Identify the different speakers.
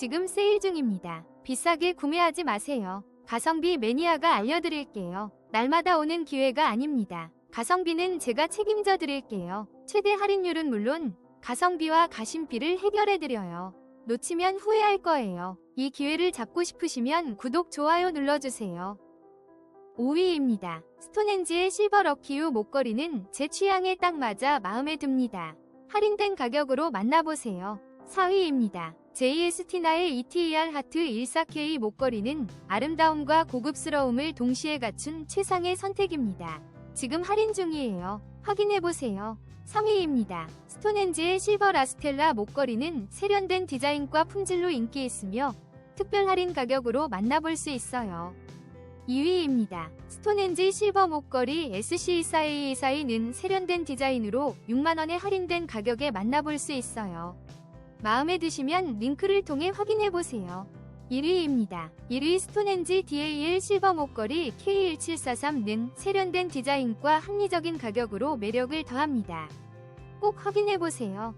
Speaker 1: 지금 세일 중입니다. 비싸게 구매하지 마세요. 가성비 매니아가 알려드릴게요. 날마다 오는 기회가 아닙니다. 가성비는 제가 책임져 드릴게요. 최대 할인율은 물론 가성비와 가심비를 해결해 드려요. 놓치면 후회할 거예요. 이 기회를 잡고 싶으시면 구독, 좋아요 눌러주세요. 5위입니다. 스톤헨지의 실버 럭키유 목걸이는 제 취향에 딱 맞아 마음에 듭니다. 할인된 가격으로 만나보세요. 4위입니다. JS티나의 ETER 하트 14K 목걸이는 아름다움과 고급스러움을 동시에 갖춘 최상의 선택입니다. 지금 할인 중이에요. 확인해보세요. 3위입니다. 스톤헨지의 실버 라스텔라 목걸이는 세련된 디자인과 품질로 인기 있으며 특별 할인 가격으로 만나볼 수 있어요. 2위입니다. 스톤헨지 실버 목걸이 SC24A24는 세련된 디자인으로 6만원에 할인된 가격에 만나볼 수 있어요. 마음에 드시면 링크를 통해 확인해보세요. 1위입니다. 1위 스톤헨지 DAL 실버 목걸이 K1743는 세련된 디자인과 합리적인 가격으로 매력을 더합니다. 꼭 확인해보세요.